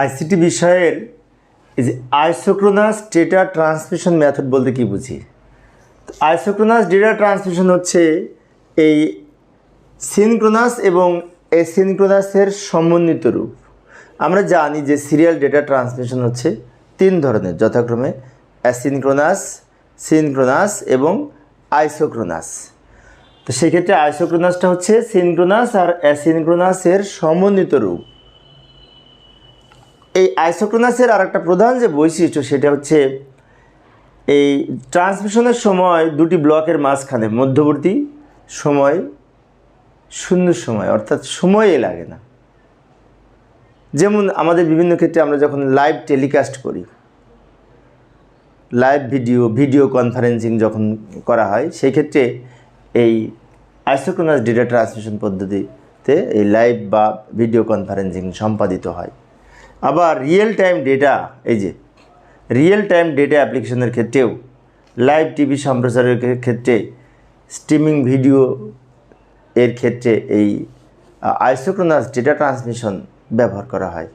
ICT বিষয়ের এই যে আইসোক্রোনাস ডেটা ট্রান্সমিশন মেথড বলতে কি বুঝি? আইসোক্রোনাস ডেটা ট্রান্সমিশন হচ্ছে এই সিনক্রোনাস এবং এসিনক্রোনাসের সমন্বিত রূপ। আমরা জানি যে সিরিয়াল ডেটা ট্রান্সমিশন হচ্ছে তিন ধরনের, যথাক্রমে অ্যাসিনক্রোনাস সিনক্রোনাস এবং আইসোক্রোনাস তো সেক্ষেত্রে আইসোক্রোনাসটা হচ্ছে সিনক্রোনাস আর অ্যাসিনক্রোনাসের সমন্বিত রূপ। এই আইসোক্রোনাসের আর একটা প্রধান যে বৈশিষ্ট্য সেটা হচ্ছে এই ট্রান্সমিশনের সময় দুটি ব্লকের মাঝখানে, মধ্যবর্তী সময়, শূন্য সময়, অর্থাৎ সময়ে লাগে না। যেমন আমাদের বিভিন্ন ক্ষেত্রে আমরা যখন লাইভ টেলিকাস্ট করি লাইভ ভিডিও ভিডিও কনফারেন্সিং যখন করা হয়, সেই ক্ষেত্রে এই আইসোক্রোনাস ডেটা ট্রান্সমিশন পদ্ধতিতে এই লাইভ বা ভিডিও কনফারেন্সিং সম্পাদিত হয়। আবার রিয়েল টাইম ডেটা এই যে রিয়েল টাইম ডেটা অ্যাপ্লিকেশনের ক্ষেত্রেও লাইভ টিভি সম্প্রচারের ক্ষেত্রে স্ট্রিমিং ভিডিও এর ক্ষেত্রে এই আইসোক্রোনাস ডেটা ট্রান্সমিশন ব্যবহার করা হয়।